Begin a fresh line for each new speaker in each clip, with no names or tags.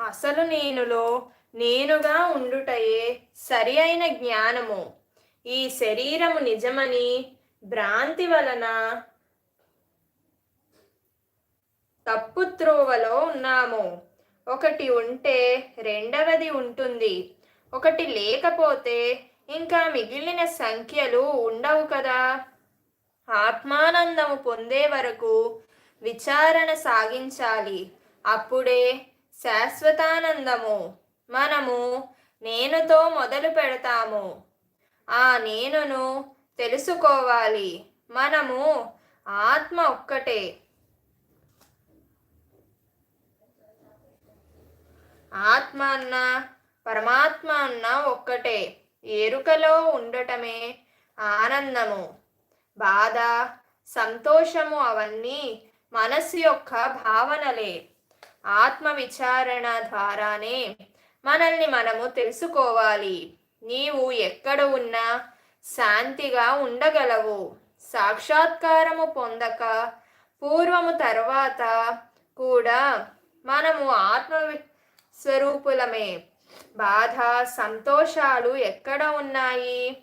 అసలు నేనులో నేనుగా ఉండుటయే సరి అయిన జ్ఞానము. ఈ శరీరము నిజమని భ్రాంతి వలన తప్పు త్రోవలో ఉన్నాము. ఒకటి ఉంటే రెండవది ఉంటుంది. ఒకటి లేకపోతే ఇంకా మిగిలిన సంఖ్యలు ఉండవు కదా. ఆత్మానందము పొందే వరకు విచారణ సాగించాలి. అప్పుడే శాశ్వతానందము. మనము నేనుతో మొదలు పెడతాము. ఆ నేనును తెలుసుకోవాలి. మనము ఆత్మ ఒక్కటే. ఆత్మ అన్న పరమాత్మ అన్న ఒక్కటే. ఎరుకలో ఉండటమే ఆనందము. బాధ సంతోషము అవన్నీ మనస్సు యొక్క భావనలే. ఆత్మ విచారణ ద్వారానే మనల్ని మనము తెలుసుకోవాలి. నీవు ఎక్కడ ఉన్నా శాంతిగా ఉండగలవు. సాక్షాత్కారము పొందక పూర్వము తర్వాత కూడా మనము ఆత్మ స్వరూపులమే. బాధ సంతోషాలు ఎక్కడ ఉన్నాయి?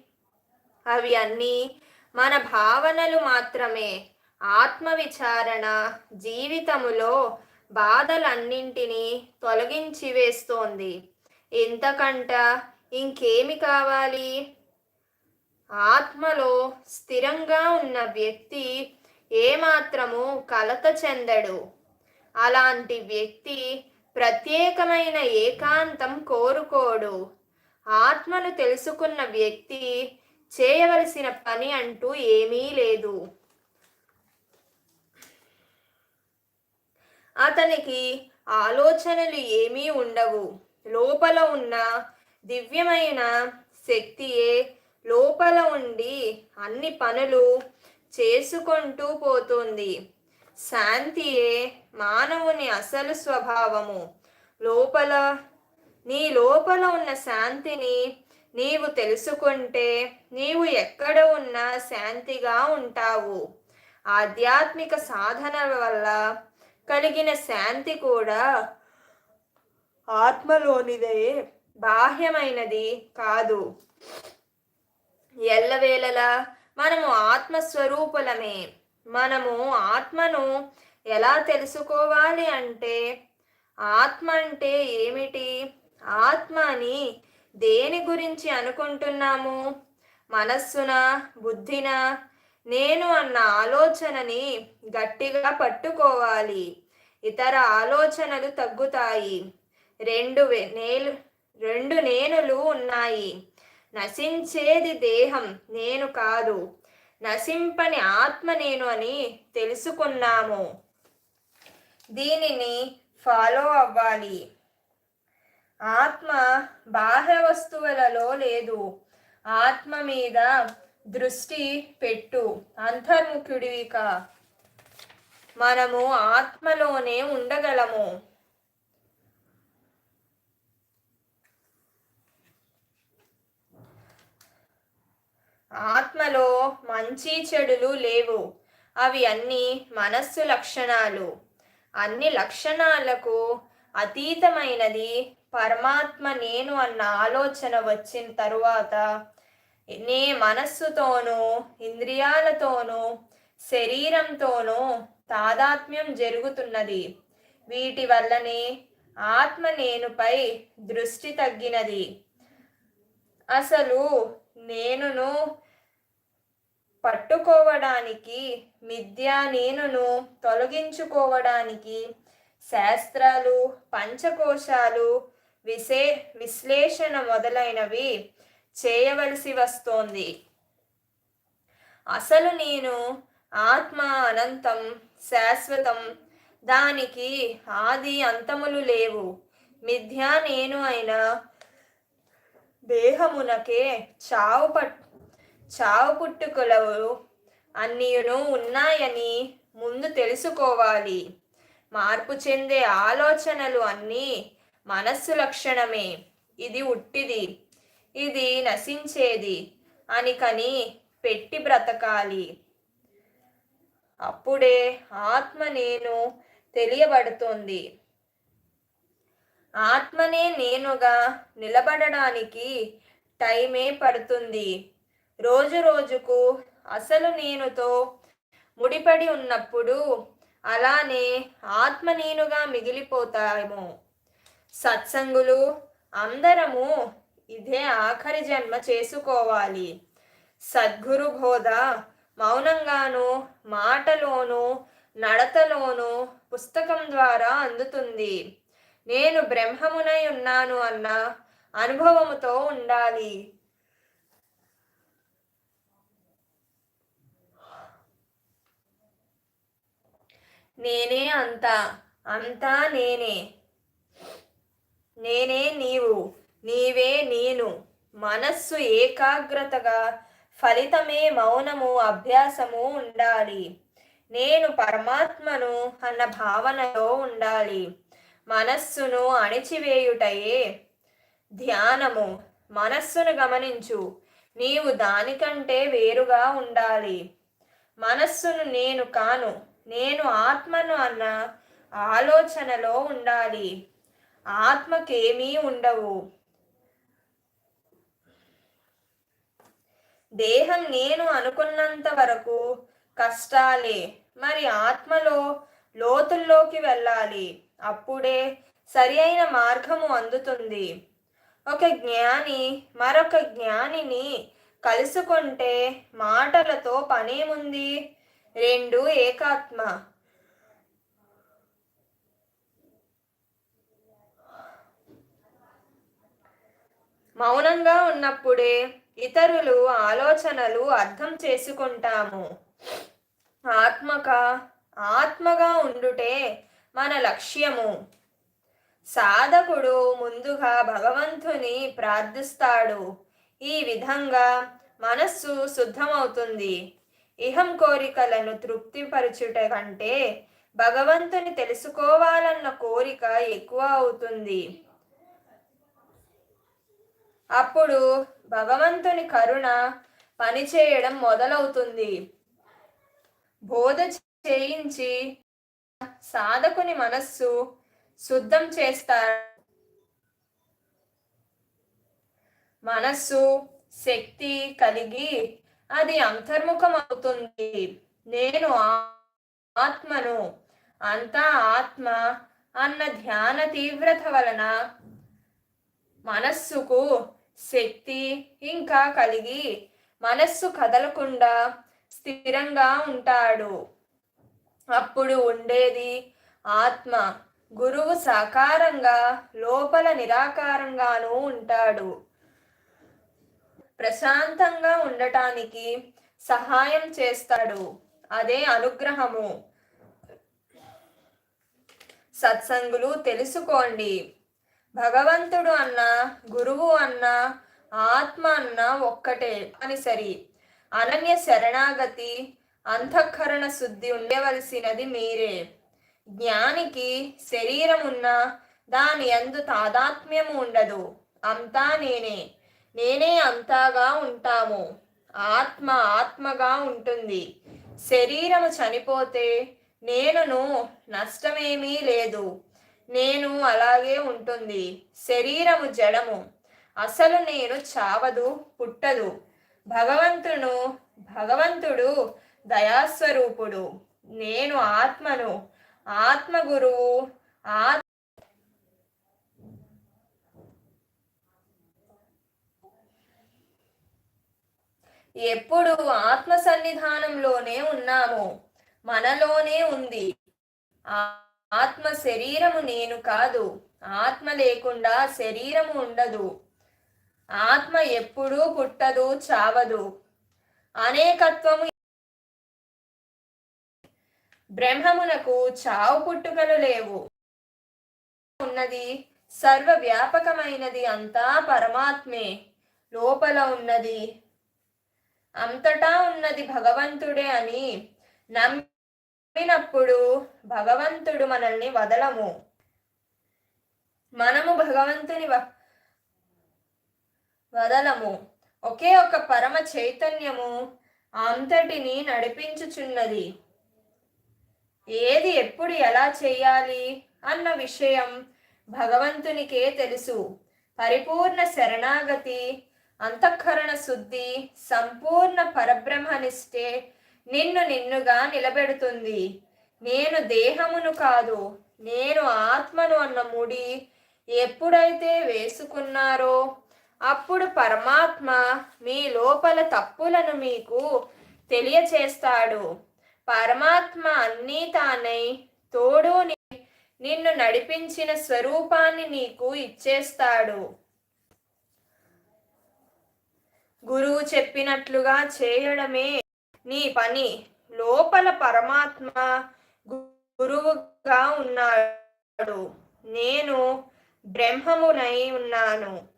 అవి అన్నీ మన భావనలు మాత్రమే. ఆత్మ విచారణ జీవితములో బాధలన్నింటినీ తొలగించి వేస్తోంది. ఇంతకంట ఇంకేమి కావాలి? ఆత్మలో స్థిరంగా ఉన్న వ్యక్తి ఏమాత్రము కలత చెందడు. అలాంటి వ్యక్తి ప్రత్యేకమైన ఏకాంతం కోరుకోడు. ఆత్మను తెలుసుకున్న వ్యక్తి చేయవలసిన పని అంటూ ఏమీ లేదు. అతనికి ఆలోచనలు ఏమీ ఉండవు. లోపల ఉన్న దివ్యమైన శక్తియే లోపల ఉండి అన్ని పనులు చేసుకుంటూ పోతుంది. శాంతియే మానవుని అసలు స్వభావము. లోపల నీ లోపల ఉన్న శాంతిని నీవు తెలుసుకుంటే నీవు ఎక్కడ ఉన్నా శాంతిగా ఉంటావు. ఆధ్యాత్మిక సాధన వల్ల కలిగిన శాంతి కూడా ఆత్మలోనిదే బాహ్యమైనది కాదు. ఎల్లవేళలా మనము ఆత్మస్వరూపులమే. మనము ఆత్మను ఎలా తెలుసుకోవాలి అంటే ఆత్మ అంటే ఏమిటి? ఆత్మ అని దేని గురించి అనుకుంటున్నాము? మనస్సున బుద్ధిన నేను అన్న ఆలోచనని గట్టిగా పట్టుకోవాలి. ఇతర ఆలోచనలు తగ్గుతాయి. రెండు నేలు రెండు నేనులు ఉన్నాయి. నశించేది దేహం నేను కాదు. నశింపని ఆత్మ నేను అని తెలుసుకున్నాము. దీనిని ఫాలో అవ్వాలి. ఆత్మ బాహ్య వస్తువులలో లేదు. ఆత్మ మీద దృష్టి పెట్టు. అంతర్ముఖుడివిక. మనము ఆత్మలోనే ఉండగలము. ఆత్మలో మంచి చెడులు లేవు. అవి అన్ని మనస్సు లక్షణాలు. అన్ని లక్షణాలకు అతీతమైనది పరమాత్మ నేను అన్న ఆలోచన వచ్చిన తరువాత నీ మనస్సుతోనూ ఇంద్రియాలతోనూ శరీరంతోనూ తాదాత్మ్యం జరుగుతున్నది. వీటి వల్లనే ఆత్మ నేనుపై దృష్టి తగ్గినది. అసలు నేనును పట్టుకోవడానికి మిథ్యా నేనును తొలగించుకోవడానికి శాస్త్రాలు పంచకోశాలు విశే విశ్లేషణ మొదలైనవి చేయవలసి వస్తోంది. అసలు నేను ఆత్మ అనంతం శాశ్వతం. దానికి ఆది అంతములు లేవు. మిథ్యా నేను అయిన దేహమునకే చావు పట్ చావు పుట్టుకులవు అన్నీయును ఉన్నాయని ముందు తెలుసుకోవాలి. మార్పు చెందే ఆలోచనలు అన్నీ మనస్సు లక్షణమే. ఇది ఉట్టిది. ఇది నశించేది. అని కని పెట్టి బ్రతకాలి. అప్పుడే ఆత్మ నేను తెలియబడుతుంది. ఆత్మనే నేనుగా నిలబడడానికి టైమే పడుతుంది. రోజు రోజుకు అసలు నేనుతో ముడిపడి ఉన్నప్పుడు అలానే ఆత్మ నేనుగా మిగిలిపోతాము. సత్సంగులు అందరము ఇదే ఆఖరి జన్మ చేసుకోవాలి. సద్గురు బోధ మౌనంగాను మాటలోను నడతలోను పుస్తకం ద్వారా అందుతుంది. నేను బ్రహ్మమునై ఉన్నాను అన్న అనుభవముతో ఉండాలి. నేనే అంతా అంతా నేనే. నేనే నీవు. నీవే నేను. మనస్సు ఏకాగ్రతగా ఫలితమే మౌనము అభ్యాసము ఉండాలి. నేను పరమాత్మను అన్న భావనలో ఉండాలి. మనస్సును అణిచివేయుటయే ధ్యానము. మనస్సును గమనించు. నీవు దానికంటే వేరుగా ఉండాలి. మనస్సును నేను కాను. నేను ఆత్మను అన్న ఆలోచనలో ఉండాలి. ఆత్మకేమీ ఉండవు. దేహం నేను అనుకున్నంత వరకు కష్టాలే. మరి ఆత్మలో లోతుల్లోకి వెళ్ళాలి. అప్పుడే సరి అయిన మార్గము అందుతుంది. ఒక జ్ఞాని మరొక జ్ఞానిని కలుసుకుంటే మాటలతో పనేముంది? రెండు ఏకాత్మ. మౌనంగా ఉన్నప్పుడే ఇతరులు ఆలోచనలు అర్థం చేసుకుంటాము. ఆత్మక ఆత్మగా ఉండుటే మన లక్ష్యము. సాధకుడు ముందుగా భగవంతుని ప్రార్థిస్తాడు. ఈ విధంగా మనస్సు శుద్ధమవుతుంది. ఇహం కోరికలను తృప్తిపరచుట కంటే భగవంతుని తెలుసుకోవాలన్న కోరిక ఎక్కువ అవుతుంది. అప్పుడు భగవంతుని కరుణ పనిచేయడం మొదలవుతుంది. బోధ చేయించి సాధకుని మనస్సు శుద్ధం చేస్తారు. మనస్సు శక్తి కలిగి అది అంతర్ముఖం అవుతుంది నేను ఆత్మను అంతా ఆత్మ అన్న ధ్యాన తీవ్రత వలన మనస్సుకు శక్తి ఇంకా కలిగి మనస్సు కదలకుండా స్థిరంగా ఉంటాడు. అప్పుడు ఉండేది ఆత్మ. గురువు సాకారంగా లోపల నిరాకారంగానూ ఉంటాడు. ప్రశాంతంగా ఉండటానికి సహాయం చేస్తాడు. అదే అనుగ్రహము. సత్సంగులు తెలుసుకోండి. భగవంతుడు అన్న గురువు అన్న ఆత్మ అన్న ఒక్కటే అని సరి అనన్య శరణాగతి అంతఃకరణ శుద్ధి ఉండవలసినది మీరే. జ్ఞానికి శరీరం ఉన్న దాని అందు తాదాత్మ్యము ఉండదు. అంతా నేనే. నేనే అంతాగా ఉంటాము. ఆత్మ ఆత్మగా ఉంటుంది. శరీరము చనిపోతే నేనును నష్టమేమీ లేదు. నేను అలాగే ఉంటుంది. శరీరము జడము. అసలు నేను చావదు పుట్టదు. భగవంతును భగవంతుడు దయాస్వరూపుడు. నేను ఆత్మను. ఆత్మ గురువు ఆత్మ ఎప్పుడు ఆత్మ సన్నిధానంలోనే ఉన్నాము. మనలోనే ఉంది. ఆత్మ శరీరము నేను కాదు. ఆత్మ లేకుండా శరీరము ఉండదు. ఆత్మ ఎప్పుడూ పుట్టదు చావదు. అనేకత్వము బ్రహ్మమునకు చావు పుట్టుకలు లేవు. ఉన్నది సర్వ వ్యాపకమైనది అంతా పరమాత్మే. లోపల ఉన్నది అంతటా ఉన్నది భగవంతుడే అని నమ్మినప్పుడు భగవంతుడు మనల్ని వదలము. మనము భగవంతుని వదలము. ఒకే ఒక పరమ చైతన్యము అంతటిని నడిపించుచున్నది. ఏది ఎప్పుడు ఎలా చేయాలి అన్న విషయం భగవంతునికే తెలుసు. పరిపూర్ణ శరణాగతి అంతఃకరణ శుద్ధి సంపూర్ణ పరబ్రహ్మనిష్టే నిన్ను నిన్నుగా నిలబెడుతుంది. నేను దేహమును కాదు నేను ఆత్మను అన్న ముడి ఎప్పుడైతే వేసుకున్నారో అప్పుడు పరమాత్మ మీ లోపల తప్పులను మీకు తెలియచేస్తాడు. పరమాత్మ అన్నీ తానై తోడు నిన్ను నడిపించిన స్వరూపాన్ని నీకు ఇచ్చేస్తాడు. గురువు చెప్పినట్లుగా చేయడమే నీ పని లోపల పరమాత్మ గురువుగా ఉన్నాడు. నేను బ్రహ్మమునై ఉన్నాను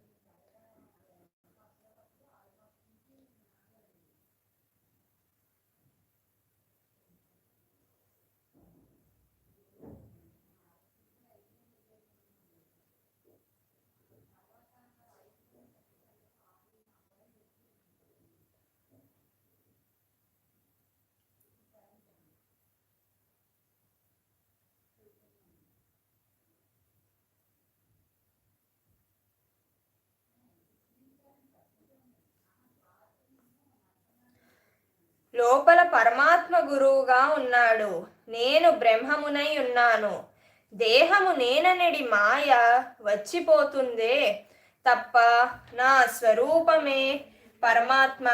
లోపల పరమాత్మ గురువుగా ఉన్నాడు. నేను బ్రహ్మమునై ఉన్నాను. దేహము నేననడి మాయ వచ్చిపోతుందే తప్ప నా స్వరూపమే పరమాత్మ.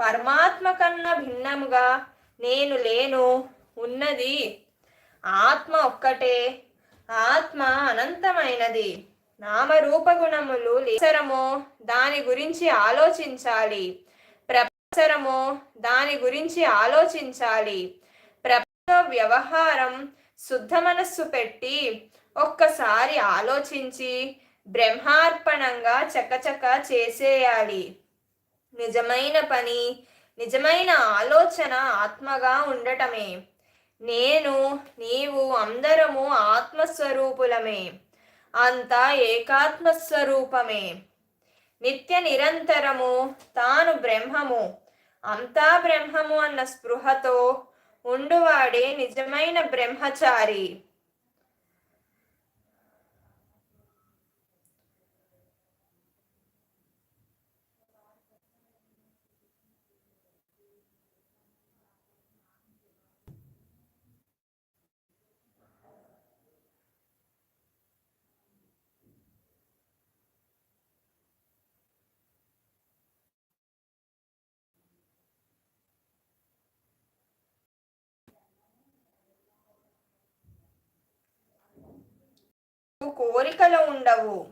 పరమాత్మ కన్నా భిన్నముగా నేను లేను ఉన్నది. ఆత్మ ఒక్కటే. ఆత్మ అనంతమైనది. నామరూపగుణములు లేసరమో దాని గురించి ఆలోచించాలి. అవసరమో దాని గురించి ఆలోచించాలి. ప్రపంచ వ్యవహారం శుద్ధ మనస్సు పెట్టి ఒక్కసారి ఆలోచించి బ్రహ్మార్పణంగా చకచక చేసేయాలి. నిజమైన పని నిజమైన ఆలోచన ఆత్మగా ఉండటమే. నేను నీవు అందరము ఆత్మస్వరూపులమే. అంతా ఏకాత్మస్వరూపమే. నిత్య నిరంతరము తాను బ్రహ్మము. అంతా బ్రహ్మము అన్న స్పృహతో ఉండువాడే నిజమైన బ్రహ్మచారి. కోరికలు ఉండవు.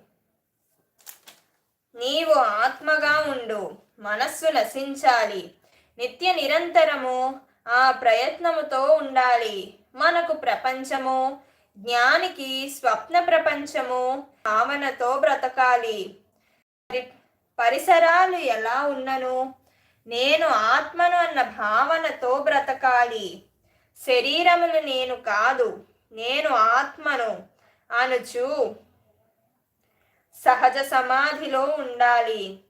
నీవు ఆత్మగా ఉండు. మనస్సు నశించాలి. నిత్య నిరంతరము ఆ ప్రయత్నముతో ఉండాలి. మనకు ప్రపంచము జ్ఞానికి స్వప్న ప్రపంచము భావనతో బ్రతకాలి. పరిసరాలు ఎలా ఉన్నను? నేను ఆత్మను అన్న భావనతో బ్రతకాలి. శరీరములు నేను కాదు. నేను ఆత్మను. అనుచు సహజ సమాధిలో ఉండాలి.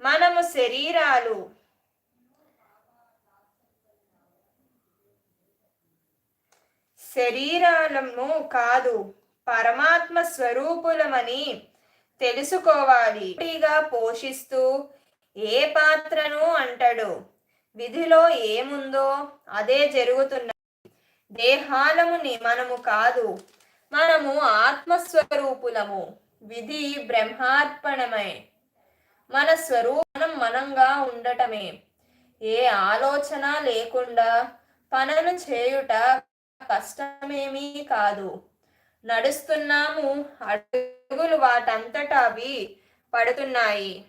మనము శరీరాలు. శరీరాలము కాదు పరమాత్మ స్వరూపులమని తెలుసుకోవాలి. పోషిస్తూ ఏ పాత్రను అంటాడు. విధిలో ఏముందో అదే జరుగుతున్నది. దేహాలముని మనము కాదు. మనము ఆత్మస్వరూపులము. విధి బ్రహ్మార్పణమే. మన స్వరూపం మనంగా ఉండటమే. ఏ ఆలోచన లేకుండా పనులు చేయుట కష్టమేమీ కాదు. నడుస్తున్నాము అడుగులు వాటంతటా అవి పడుతున్నాయి.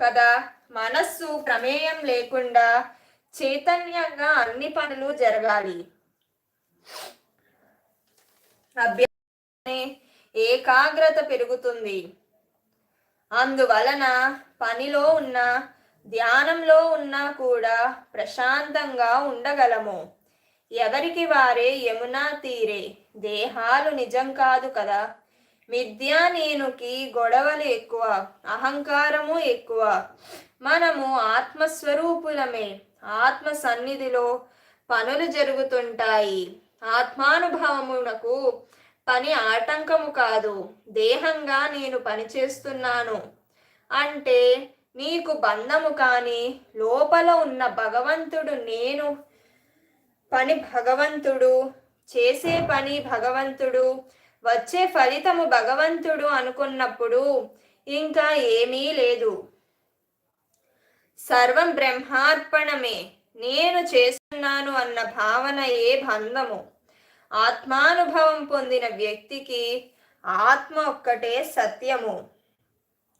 కదా! మనస్సు ప్రమేయం లేకుండా చైతన్యంగా అన్ని పనులు జరగాలి. అభ్యాసనే ఏకాగ్రత పెరుగుతుంది. అందువలన పనిలో ఉన్న ధ్యానంలో ఉన్నా కూడా ప్రశాంతంగా ఉండగలము. ఎవరికి వారే యమునా తీరే దేహాలు నిజం కాదు కదా. మిథ్యా నేనుకి గొడవలు ఎక్కువ అహంకారము ఎక్కువ. మనము ఆత్మస్వరూపులమే ఆత్మ సన్నిధిలో పనులు జరుగుతుంటాయి. ఆత్మానుభవమునకు పని ఆటంకము కాదు దేహంగా నేను పని చేస్తున్నాను. అంటే నీకు బంధము కానీ లోపల ఉన్న భగవంతుడు నేను పని భగవంతుడు చేసే పని భగవంతుడు వచ్చే ఫలితము భగవంతుడు అనుకున్నప్పుడు ఇంకా ఏమీ లేదు. సర్వం బ్రహ్మార్పణమే నేను చేస్తున్నాను అన్న భావన ఏ బంధము? ఆత్మానుభవం పొందిన వ్యక్తికి ఆత్మ ఒక్కటే సత్యము.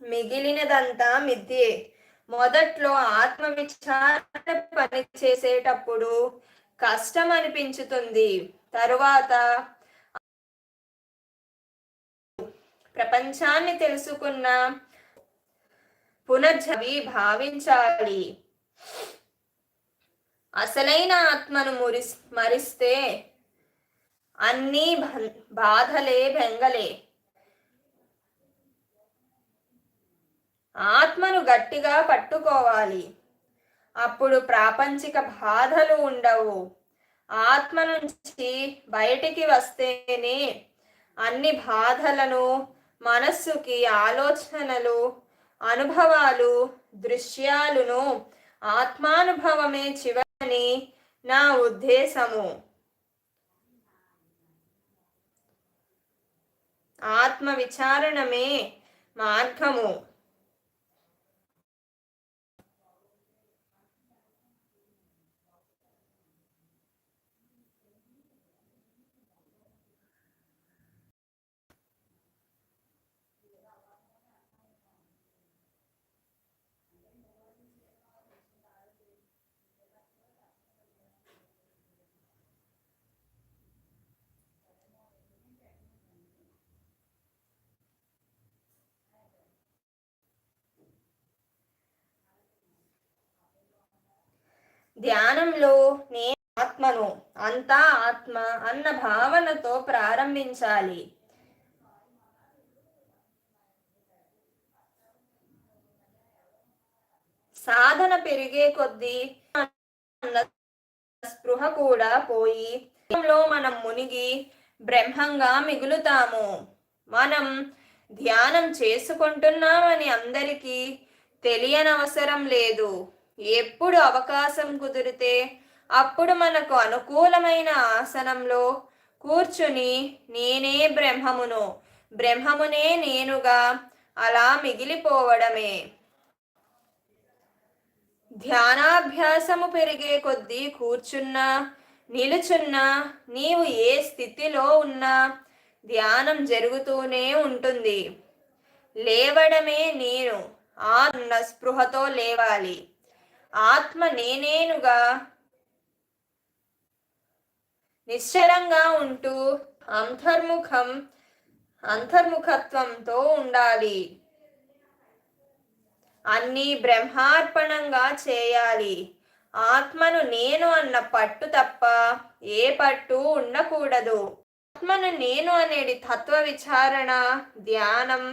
మిగిలినదంతా మిథ్యే. మొదట్లో ఆత్మ విచారణ పని చేసేటప్పుడు కష్టం అనిపించుతుంది. తరువాత ప్రపంచాన్ని తెలుసుకున్న పునర్జవి భావించాలి. అసలైన ఆత్మను మురి మరిస్తే అన్నీ బాధలే బెంగలే. ఆత్మను గట్టిగా పట్టుకోవాలి. అప్పుడు ప్రాపంచిక బాధలు ఉండవు. ఆత్మ నుంచి బయటికి వస్తేనే అన్ని బాధలను మనస్సుకి ఆలోచనలు అనుభవాలు దృశ్యాలను ఆత్మానుభవమే చివరని నా ఉద్దేశము. ఆత్మ విచారణమే మార్గము. ధ్యానంలో నేను ఆత్మను అంతా ఆత్మ అన్న భావనతో ప్రారంభించాలి. సాధన పెరిగే కొద్దీ స్పృహ కూడా పోయి మనం మునిగి బ్రహ్మంగా మిగులుతాము. మనం ధ్యానం చేసుకుంటున్నామని అందరికీ తెలియనవసరం లేదు. ఎప్పుడు అవకాశం కుదిరితే అప్పుడు మనకు అనుకూలమైన ఆసనంలో కూర్చుని నేనే బ్రహ్మమును బ్రహ్మమునే నేనుగా అలా మిగిలిపోవడమే. ధ్యానాభ్యాసము పెరిగే కొద్దీ కూర్చున్నా నిలుచున్నా నీవు ఏ స్థితిలో ఉన్నా ధ్యానం జరుగుతూనే ఉంటుంది. లేవడమే నేను ఆ స్పృహతో లేవాలి. ఆత్మ నేనేనుగా. నిశ్చలంగా ఉంటూ అంతర్ముఖం అంతర్ముఖత్వంతో ఉండాలి. అన్నీ బ్రహ్మార్పణంగా చేయాలి. ఆత్మను నేను అన్న పట్టు తప్ప ఏ పట్టు ఉండకూడదు. ఆత్మను నేను అనేది తత్వ విచారణ ధ్యానం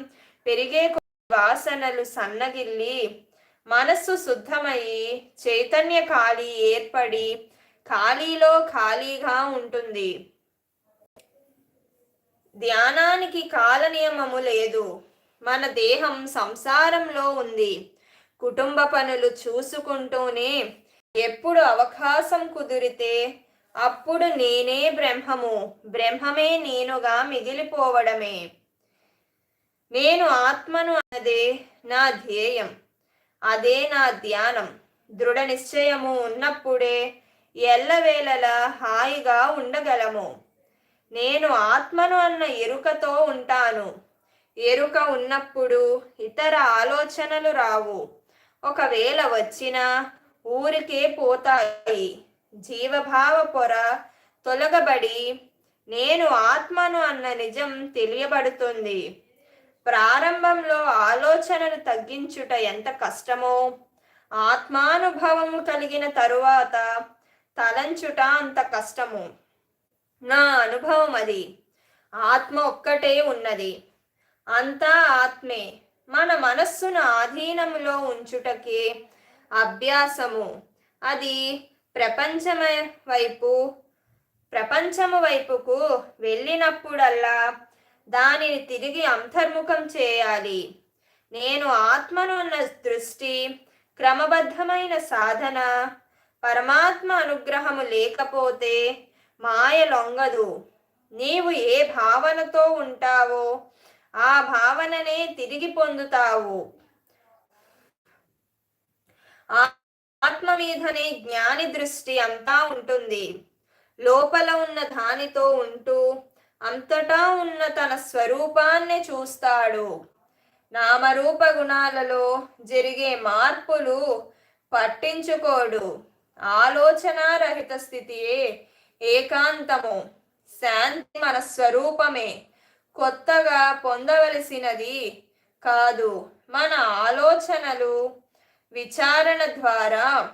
పెరిగే వాసనలు సన్నగిల్లి మనస్సు శుద్ధమయ్యి చైతన్య ఖాళీ ఏర్పడి ఖాళీలో ఖాళీగా ఉంటుంది. ధ్యానానికి కాల నియమము లేదు. మన దేహం సంసారంలో ఉంది. కుటుంబ పనులు చూసుకుంటూనే ఎప్పుడు అవకాశం కుదిరితే అప్పుడు నేనే బ్రహ్మము. బ్రహ్మమే నేనుగా మిగిలిపోవడమే. నేను ఆత్మను అన్నదే నా ధ్యేయం. అదే నా ధ్యానం. దృఢ నిశ్చయము ఉన్నప్పుడే ఎల్లవేళలా హాయిగా ఉండగలము. నేను ఆత్మను అన్న ఎరుకతో ఉంటాను. ఎరుక ఉన్నప్పుడు ఇతర ఆలోచనలు రావు. ఒకవేళ వచ్చినా ఊరికే పోతాయి. జీవభావ పొర తొలగబడి నేను ఆత్మను అన్న నిజం తెలియబడుతుంది. ప్రారంభంలో ఆలోచనను తగ్గించుట ఎంత కష్టమో ఆత్మానుభవము కలిగిన తరువాత తలంచుట అంత కష్టము. నా అనుభవం అది. ఆత్మ ఒక్కటే ఉన్నది. అంతా ఆత్మే. మన మనస్సును ఆధీనంలో ఉంచుటకే అభ్యాసము. అది ప్రపంచమ వైపు ప్రపంచము వైపుకు వెళ్ళినప్పుడల్లా దానిని తిరిగి అంతర్ముఖం చేయాలి. నేను ఆత్మనున్న దృష్టి క్రమబద్ధమైన సాధన పరమాత్మ అనుగ్రహము లేకపోతే మాయ లొంగదు. నీవు ఏ భావనతో ఉంటావో ఆ భావననే తిరిగి పొందుతావు. ఆత్మ మీదనే జ్ఞాని దృష్టి అంతా ఉంటుంది. లోపల ఉన్న దానితో ఉంటూ అంతటా ఉన్న తన స్వరూపాన్ని చూస్తాడు. నామరూప గుణాలలో జరిగే మార్పులు పట్టించుకోడు. ఆలోచనారహిత స్థితియే ఏకాంతము. శాంతి మన స్వరూపమే. కొత్తగా పొందవలసినది కాదు. మన ఆలోచనలు విచారణ ద్వారా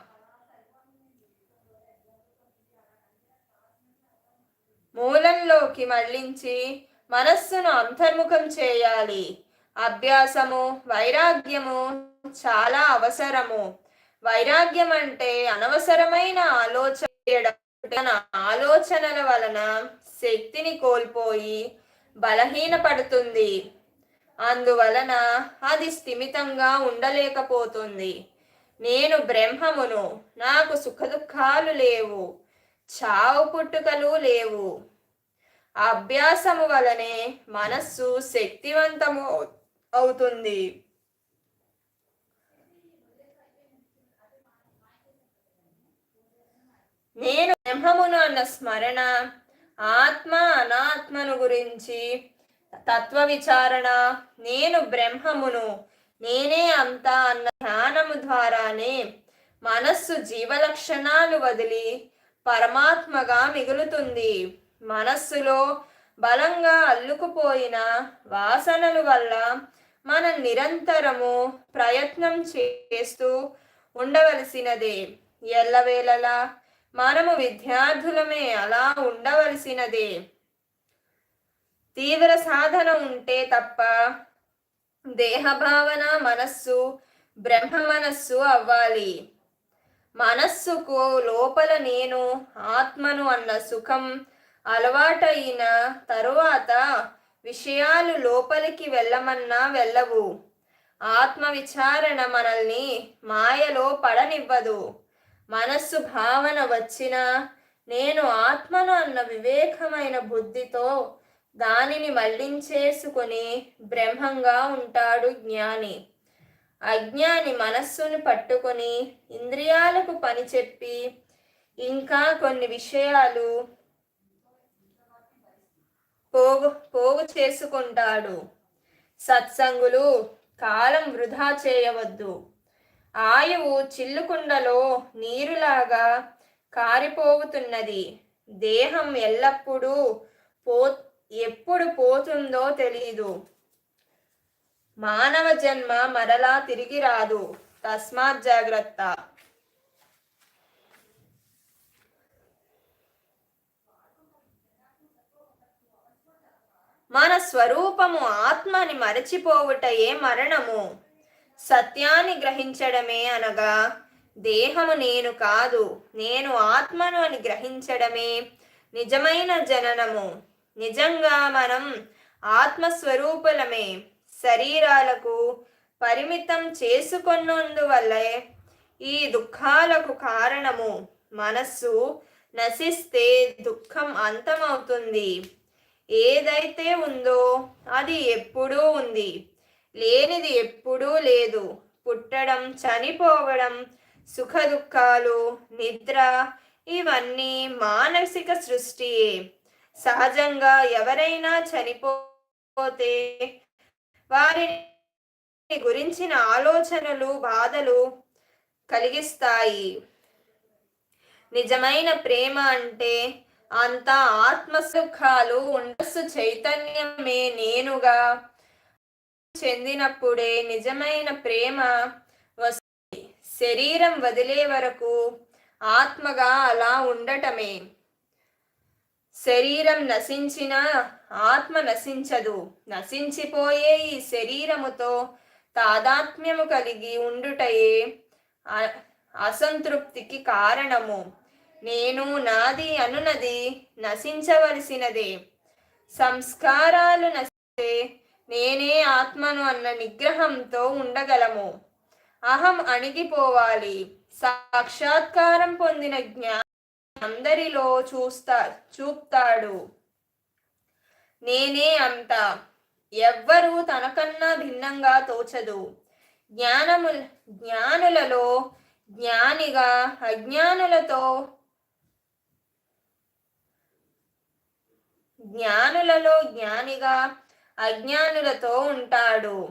మూలంలోకి మళ్ళించి మనస్సును అంతర్ముఖం చేయాలి. అభ్యాసము వైరాగ్యము చాలా అవసరము. వైరాగ్యం అంటే అనవసరమైన ఆలోచన తన ఆలోచనల వలన శక్తిని కోల్పోయి బలహీనపడుతుంది. అందువలన అది స్థిమితంగా ఉండలేకపోతుంది. నేను బ్రహ్మమును నాకు సుఖదుఖాలు లేవు. చావు పుట్టుకలు లేవు. అభ్యాసము వలనే మనస్సు శక్తివంతము అవుతుంది. నేను బ్రహ్మమును అన్న స్మరణ ఆత్మ అనాత్మను గురించి తత్వ విచారణ నేను బ్రహ్మమును నేనే అంతా అన్న ధ్యానము ద్వారానే మనస్సు జీవలక్షణాలు వదిలి పరమాత్మగా మిగులుతుంది. మనస్సులో బలంగా అల్లుకుపోయిన వాసనల వల్ల మనం నిరంతరము ప్రయత్నం చేస్తూ ఉండవలసినదే. ఎల్లవేళలా మనము విద్యార్థులమే అలా ఉండవలసినదే. తీవ్ర సాధన ఉంటే తప్ప దేహభావన మనస్సు బ్రహ్మ మనస్సు అవ్వాలి. మనస్సుకు లోపల నేను ఆత్మను అన్న సుఖం అలవాటైన తరువాత విషయాలు లోపలికి వెళ్ళమన్నా వెళ్ళవు. ఆత్మ విచారణ మనల్ని మాయలో పడనివ్వదు. మనస్సు భావన వచ్చిన నేను ఆత్మను అన్న వివేకమైన బుద్ధితో దానిని మళ్ళించేసుకొని బ్రహ్మంగా ఉంటాడు జ్ఞాని. అజ్ఞాని మనస్సును పట్టుకొని ఇంద్రియాలకు పని చెప్పి ఇంకా కొన్ని విషయాలు పోగు పోగు చేసుకుంటాడు. సత్సంగులు కాలం వృధా చేయవద్దు. ఆయువు చిల్లుకుండలో నీరులాగా కారిపోగుతున్నది. దేహం ఎల్లప్పుడూ పో ఎప్పుడు పోతుందో తెలియదు మానవ జన్మ మరలా తిరిగి రాదు. తస్మాత్ జాగ్రత్త. మన స్వరూపము ఆత్మని మరచిపోవుటయే మరణము. సత్యాన్ని గ్రహించడమే అనగా దేహము నేను కాదు నేను ఆత్మను అని గ్రహించడమే నిజమైన జననము. నిజంగా మనం ఆత్మస్వరూపులమే. శరీరాలకు పరిమితం చేసుకున్నందువల్లే ఈ దుఃఖాలకు కారణము మనస్సు నశిస్తే దుఃఖం అంతమవుతుంది. ఏదైతే ఉందో అది ఎప్పుడూ ఉంది. లేనిది ఎప్పుడూ లేదు. పుట్టడం చనిపోవడం సుఖ దుఃఖాలు నిద్ర ఇవన్నీ మానసిక సృష్టియే. సహజంగా ఎవరైనా చనిపోతే వారిని గురించిన ఆలోచనలు బాధలు కలిగిస్తాయి. నిజమైన ప్రేమ అంటే అంత ఆత్మ సుఖాలు ఉండస్సు చైతన్యమే నేనుగా చెందినప్పుడే నిజమైన ప్రేమ వస్తుంది. శరీరం వదిలే వరకు ఆత్మగా అలా ఉండటమే. శరీరం నశించిన ఆత్మ నశించదు. నశించిపోయే ఈ శరీరముతో తాదాత్మ్యము కలిగి ఉండుటయే అసంతృప్తికి కారణము. నేను నాది అనునది నశించవలసినదే. సంస్కారాలు నశిస్తే నేనే ఆత్మను అన్న నిగ్రహంతో ఉండగలము. అహం అణిగిపోవాలి. సాక్షాత్కారం పొందిన జ్ఞా అందరిలో చూస్తా చూపుతాడు. నేనే అంత. ఎవ్వరూ తనకన్నా భిన్నంగా తోచదు. జ్ఞానము జ్ఞానులలో జ్ఞానిగా అజ్ఞానులతో జ్ఞానులలో జ్ఞానిగా అజ్ఞానులతో ఉంటాడు.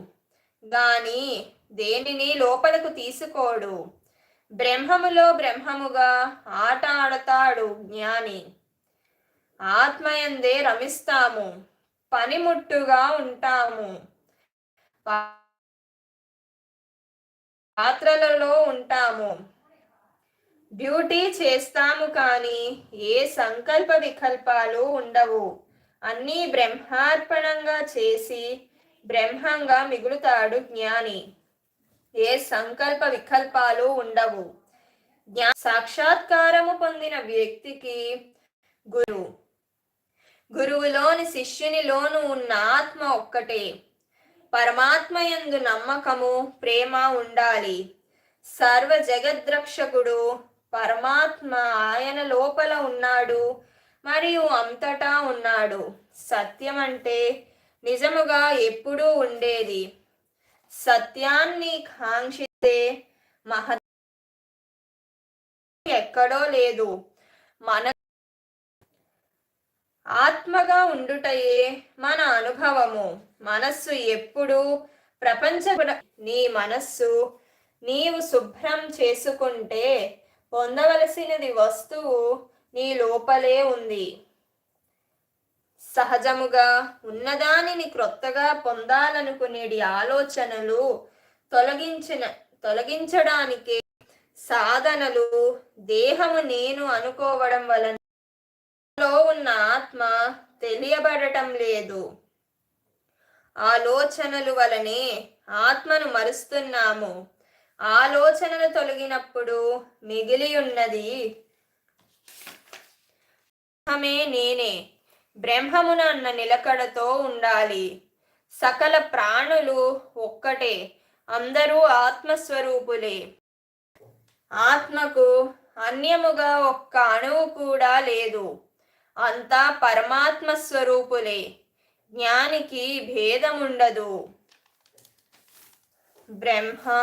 గాని దేనిని లోపలకు తీసుకోడు. బ్రహ్మములో బ్రహ్మముగా ఆట ఆడతాడు జ్ఞాని. ఆత్మయందే రమిస్తాము పనిముట్టుగా ఉంటాము. పాత్రలలో ఉంటాము. డ్యూటీ చేస్తాము కానీ ఏ సంకల్ప వికల్పాలు ఉండవు. అన్నీ బ్రహ్మార్పణంగా చేసి బ్రహ్మంగా మిగులుతాడు జ్ఞాని. ఏ సంకల్ప వికల్పాలు ఉండవు. జ్ఞా సాక్షాత్కారము పొందిన వ్యక్తికి గురువు గురువులోని శిష్యునిలోను ఉన్న ఆత్మ ఒక్కటే. పరమాత్మ యందు నమ్మకము ప్రేమ ఉండాలి. సర్వ జగద్రక్షకుడు పరమాత్మ ఆయన లోపల ఉన్నాడు మరియు అంతటా ఉన్నాడు. సత్యం అంటే నిజముగా ఎప్పుడూ ఉండేది. సత్యాన్ని కాంక్షిస్తే మహ ఎక్కడో లేదు. మన ఆత్మగా ఉండుటయే మన అనుభవము. మనస్సు ఎప్పుడు ప్రపంచ నీ మనస్సు నీవు శుభ్రం చేసుకుంటే పొందవలసినది వస్తువు నీ లోపలే ఉంది. సహజముగా ఉన్నదానిని క్రొత్తగా పొందాలనుకునేటి ఆలోచనలు తొలగించిన తొలగించడానికి సాధనలు దేహము నేను అనుకోవడం వలన ఉన్న ఆత్మ తెలియబడటం లేదు. ఆలోచనలు వలనే ఆత్మను మరుస్తున్నాము. ఆలోచనలు తొలగినప్పుడు మిగిలి ఉన్నది నేనే. బ్రహ్మమున అన్న నిలకడతో ఉండాలి. సకల ప్రాణులు ఒక్కటే అందరూ ఆత్మస్వరూపులే. ఆత్మకు అన్యముగా ఒక్క అణువు కూడా లేదు. అంతా పరమాత్మ స్వరూపులే జ్ఞానికి భేదముండదు. బ్రహ్మార్పణం.